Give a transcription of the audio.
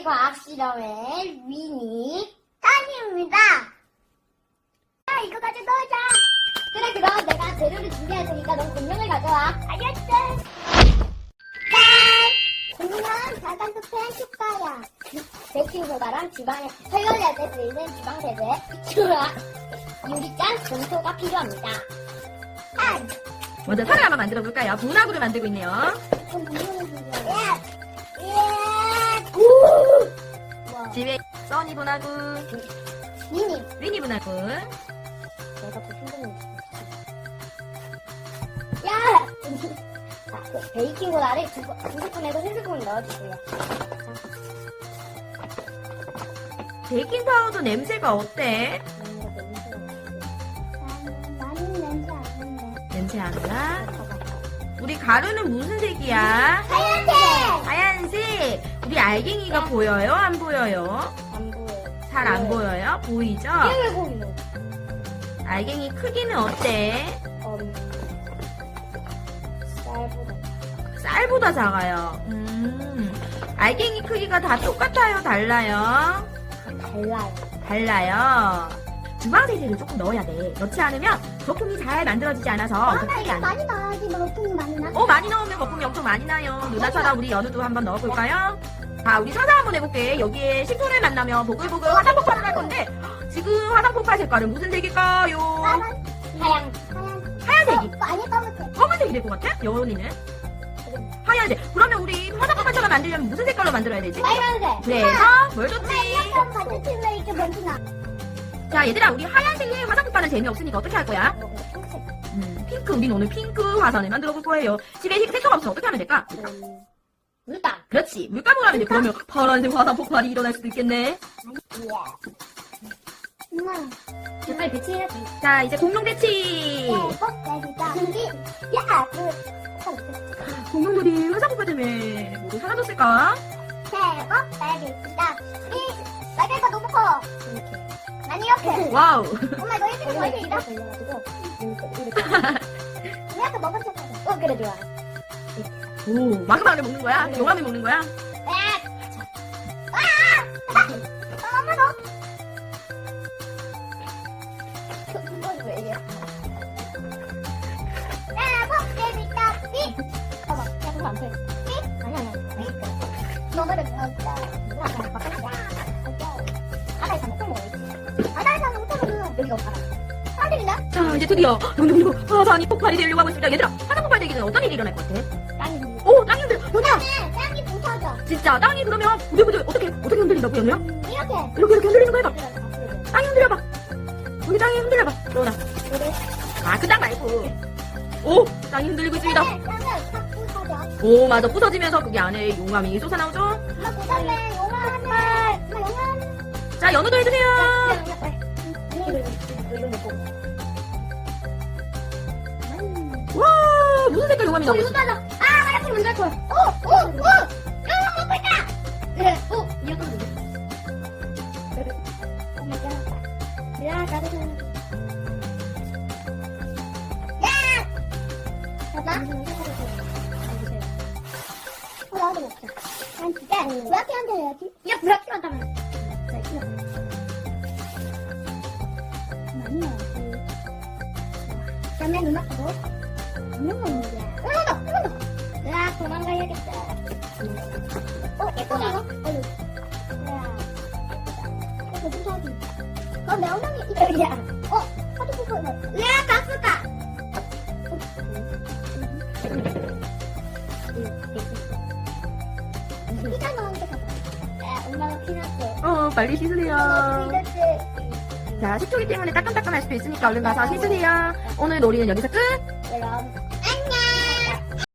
이 과학 실험의 위니 딴입니다. 자, 이거 가져 넣자. 그래, 그럼 내가 재료를 준비할 테니까 넌 공룡을 가져와. 알겠어. 짠! 공룡 자간 투표한 효과야. 베이킹 소다랑 지방에 설거지할 때 쓰이는 지방 세제, 좋아. 유리잔, 점토가 필요합니다. 짠! 먼저 살을 한번 만들어 볼까요? 분화구를 만들고 있네요. 공룡 집에 써니 분화구, 미니. 위니 분화구. 내가 더 힘든 야! 자, 그 베이킹소다를 두, 번- 두 스푼에서 세 스푼 넣어주고요. 베이킹 파우더 냄새가 어때? 나는 냄새 안 나는데. 냄새 안 나? 우리 가루는 무슨 색이야? 하얀색! 하얀색. 우리 알갱이가 보여요? 안 보여요? 안 보여요. 잘안 네. 보여요? 보이죠? 왜 보이노? 알갱이 크기는 어때? 음, 쌀보다. 쌀보다 작아요. 음, 알갱이 크기가 다 똑같아요? 달라요? 달라요. 달라요. 주방세제를 조금 넣어야 돼. 넣지 않으면 거품이 잘 만들어지지 않아서 아, 그나 이거 안. 많이 나지, 뭐, 거품이 많이 나? 어, 많이 넣으면 거품이 엄청 많이 나요. 누나처럼 우리 연우도 한번 넣어볼까요? 자, 우리 상상 한번 해볼게. 여기에 식초를 만나면 보글보글 화산 폭발을 할 건데, 지금 화산 폭발 색깔은 무슨 색일까요? 하얀. 하얀. 하얀. 하얀색이. 어, 아니, 까맣게. 검은색이 될 것 같아? 연우는? 하얀색. 그러면 우리 화산 폭발처럼 만들려면 무슨 색깔로 만들어야 되지? 빨간색. 그래서 뭘 좋지? 같은 팀에 이렇게 먼저 나. 자, 얘들아, 우리 하얀색의 화산 폭발은 재미없으니까 어떻게 할 거야? 어, 핑크. 음, 핑크. 우린 오늘 핑크 화산을 만들어 볼 거예요. 집에 색소가 없으면 어떻게 하면 될까? 음, 물빵. 그렇지. 물감을 하면 돼. 그러면 파란색 화산 폭발이 일어날 수도 있겠네. 예. 엄마. 빨리 배치해야지. 자, 이제 공룡. 대박이다. 근데, 야, 그, 공룡들이 화산 폭발 때문에 모두 사라졌을까? 대박, 대박이다. 이, 날개가 너무 커. 이렇게. 난 이렇게. 와우. 엄마, 너 이렇게 거의 이다 우리 아까 먹었잖아. 어, 그래, 좋아. 오, 마그마를 먹는 거야? 용암을 먹는 거야? 네. 아! 아! 엄마, 너. 이건 왜 이래? 삐! 봐봐, 야, 그거 안 돼. 삐? 아니, 아니, 아니. 너무를 없다. 사람들이나? 자, 이제 드디어 그리고 화산이 폭발이 되려고 하고 있습니다. 얘들아, 화산 폭발 되기 전에 어떤 일이 일어날 것 같아? 땅이 오, 땅이 흔들려. 땅에 땅이 부서져. 진짜 땅이 그러면 부들부들 어떻게 어떻게 흔들린다고 연우야? 이렇게. 이렇게 이렇게 흔들리는 거 해봐. 땅이 흔들려봐. 우리 땅이 흔들려봐. 연우야. 그래. 아, 그 땅 말고. 오, 땅이 흔들리고 있습니다. 땅을 탁 부서져. 오, 맞아. 부서지면서 그게 안에 용암이 솟아나오죠? 엄마. 엄마 용암. 자, 연우도 해주세요. 용암이 나오고 있어? 아, 하얗게 만들 거야. 오, 오, 오! 용암 먹고 있다! 그래, 오, 이거 또 야, 나도 야! 봐봐. 어, 나도 먹자. 난 진짜 브라키한테 해야지. 야, 브라키한테 하면. 자, 이거. 많이 나왔지. 그다음에 눈 아프고. 도망가야겠다. 어, 예쁘다. 이거. 그럼 내 엉덩이 야. 어. 피자 엄마가 피났어. 어, 빨리 씻으세요. 자, 식초기 때문에 따끔따끔할 수도 있으니까 얼른 가서 씻으세요. 오늘 놀이는 여기서 끝. 내가